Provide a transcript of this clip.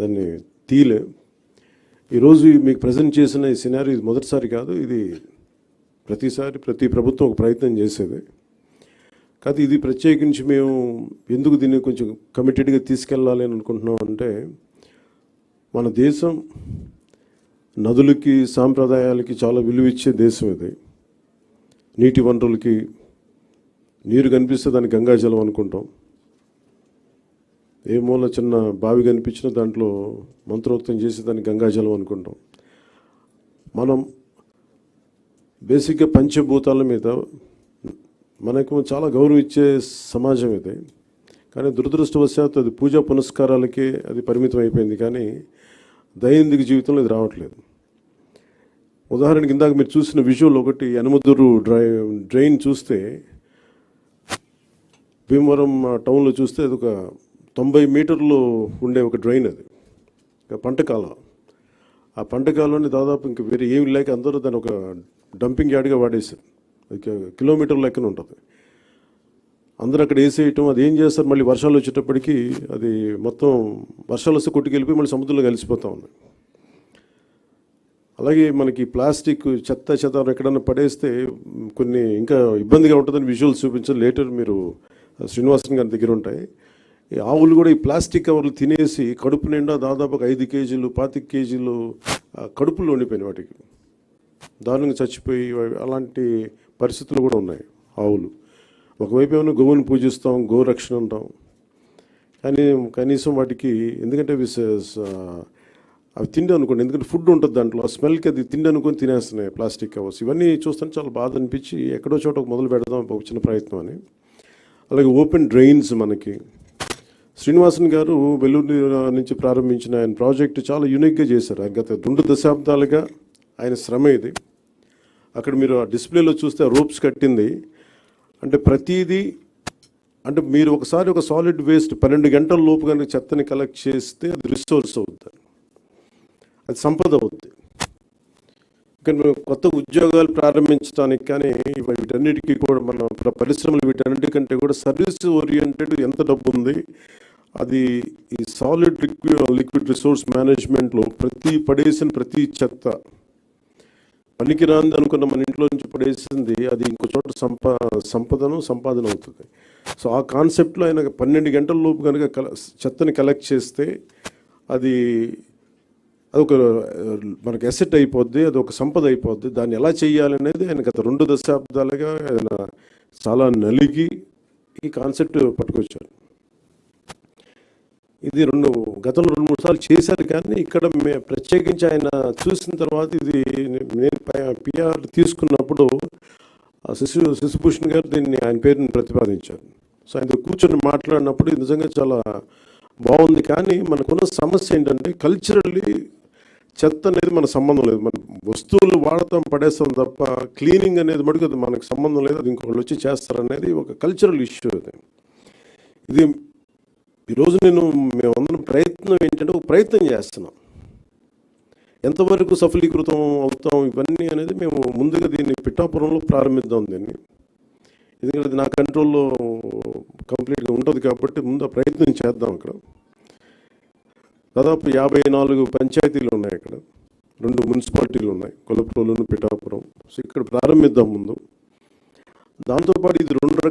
దాన్ని తీలే. ఈరోజు మీకు ప్రజెంట్ చేసిన ఈ సినారీ ఇది మొదటిసారి కాదు ఇది ప్రతిసారి ప్రతి ప్రభుత్వం ఒక ప్రయత్నం చేసేది. కాదు ఇది ప్రత్యేకించి మేము ఎందుకు దీన్ని కొంచెం కమిటెడ్గా తీసుకెళ్ళాలి అని అనుకుంటున్నాం అంటే మన దేశం నదులకి సాంప్రదాయాలకి చాలా విలువ ఇచ్చే దేశం ఇది. నీటి వనరులకి నీరు కనిపిస్తే దాన్ని గంగాజలం అనుకుంటాం. ఏ మూల చిన్న బావి కనిపించిన దాంట్లో మంత్రోక్తం చేసి దాన్ని గంగాజలం అనుకుంటాం. మనం బేసిక్గా పంచభూతాల మీద మనకు చాలా గౌరవం ఇచ్చే సమాజం ఇది. కానీ దురదృష్టవశాత్తు అది పూజా పునస్కారాలకే అది పరిమితం అయిపోయింది. కానీ దైనందిక జీవితంలో ఇది రావట్లేదు. ఉదాహరణకి ఇందాక మీరు చూసిన విజువల్ ఒకటి అనుమదురు డ్రై డ్రైన్ చూస్తే భీమవరం టౌన్లో చూస్తే అది ఒక తొంభై మీటర్లు ఉండే ఒక డ్రైన్ అది. పంటకాలం ఆ పంట దాదాపు ఇంక వేరే ఏమి లేక అందరూ దాన్ని ఒక డంపింగ్ యార్డ్గా వాడేశారు. కిలోమీటర్ లెక్కన ఉంటుంది. అందరూ అక్కడ వేసేయటం అది ఏం చేస్తారు? మళ్ళీ వర్షాలు వచ్చేటప్పటికి అది మొత్తం వర్షాలు వస్తే కొట్టుకెళ్ళిపోయి మళ్ళీ సముద్రంలో కలిసిపోతూ ఉన్నాయి అలాగే మనకి ప్లాస్టిక్ చెత్త చెత్త ఎక్కడన్నా పడేస్తే కొన్ని ఇంకా ఇబ్బందిగా ఉంటుందని విజువల్స్ చూపించారు లేటర్ మీరు శ్రీనివాసన్ గారి దగ్గర ఉంటాయి. ఆవులు కూడా ఈ ప్లాస్టిక్ కవర్లు తినేసి కడుపు నిండా దాదాపు ఐదు కేజీలు పాతిక కేజీలు కడుపులో ఉండిపోయినాయి వాటికి. దారుణంగా చచ్చిపోయి అలాంటి పరిస్థితులు కూడా ఉన్నాయి ఆవులు. ఒకవైపు ఏమైనా గోవుని పూజిస్తాం గోరక్షణ అంటాం. కానీ కనీసం వాటికి ఎందుకంటే అవి అవి తిండి అనుకోండి ఎందుకంటే ఫుడ్ ఉంటుంది దాంట్లో ఆ స్మెల్కి అది తిండి అనుకొని తినేస్తున్నాయి ప్లాస్టిక్ కవర్స్. ఇవన్నీ చూస్తుంటే చాలా బాధ అనిపించి ఎక్కడో చోట ఒక మొదలు పెడదాం ఒక చిన్న ప్రయత్నం అని. అలాగే ఓపెన్ డ్రైన్స్ మనకి. శ్రీనివాసన్ గారు వెల్లూరు నుంచి ప్రారంభించిన ఆయన ప్రాజెక్ట్ చాలా యూనిక్గా చేశారు. గత రెండు దశాబ్దాలుగా ఆయన శ్రమ ఇది. అక్కడ మీరు ఆ డిస్ప్లేలో చూస్తే రోప్స్ కట్టింది. అంటే ప్రతిదీ అంటే మీరు ఒకసారి ఒక సాలిడ్ వేస్ట్ పన్నెండు గంటల లోపు కనుక చెత్తని కలెక్ట్ చేస్తే అది రిసోర్స్ అవుతుంది అది సంపద అవుతుంది ఇక్కడ కొత్త ఉద్యోగాలు ప్రారంభించడానికి కానీ వీటన్నిటికీ కూడా మన పరిశ్రమలు వీటన్నిటికంటే కూడా సర్వీస్ ఓరియంటెడ్ ఎంత డబ్బు ఉంది అది ఈ సాలిడ్ లిక్విడ్ లిక్విడ్ రిసోర్స్ మేనేజ్మెంట్లో ప్రతి పడేసిన ప్రతి చెత్త పనికిరాంది అనుకున్న మన ఇంట్లో నుంచి పడేసింది అది ఇంకో చోట సంపా సంపదను సంపాదన అవుతుంది. సో ఆ కాన్సెప్ట్లో ఆయన పన్నెండు గంటల లోపు కనుక చెత్తని కలెక్ట్ చేస్తే అది అదొక ఒక మనకి ఎసెట్ అయిపోద్ది అది ఒక సంపద అయిపోద్ది. దాన్ని ఎలా చేయాలనేది ఆయన గత రెండు దశాబ్దాలుగా ఆయన చాలా నలిగి ఈ కాన్సెప్ట్ పట్టుకొచ్చారు. ఇది రెండు గతంలో రెండు మూడు సార్లు చేశారు కానీ ఇక్కడ ప్రత్యేకించి ఆయన చూసిన తర్వాత ఇది నేను పిఆర్ తీసుకున్నప్పుడు ఆ శిశు శిశుభూషణ్ గారు దీన్ని ఆయన పేరుని ప్రతిపాదించారు. సో ఆయన కూర్చొని మాట్లాడినప్పుడు ఇది నిజంగా చాలా బాగుంది కానీ మనకున్న సమస్య ఏంటంటే కల్చరల్లీ చెత్త అనేది మన సంబంధం లేదు. మన వస్తువులు వాడతాం పడేస్తాం తప్ప క్లీనింగ్ అనేది మటుకు అది మనకు సంబంధం లేదు. అది ఇంకొకళ్ళు వచ్చి చేస్తారనేది ఒక కల్చరల్ ఇష్యూ అది. ఇది ఈరోజు నేను మేమందరం ప్రయత్నం ఏంటంటే ఒక ప్రయత్నం చేస్తున్నాం. ఎంతవరకు సఫలీకృతం అవుతాం ఇవన్నీ అనేది మేము ముందుగా దీన్ని పిఠాపురంలో ప్రారంభిద్దాం దీన్ని. ఎందుకంటే అది నా కంట్రోల్లో కంప్లీట్గా ఉంటుంది కాబట్టి ముందు ప్రయత్నం చేద్దాం అక్కడ దాదాపు యాభై నాలుగు పంచాయతీలు ఉన్నాయి ఇక్కడ. రెండు మున్సిపాలిటీలు ఉన్నాయి. కొలప్రోలును పిఠాపురం. సో ఇక్కడ ప్రారంభిద్దాం ముందు. దాంతోపాటు ఇది రెండు రకాల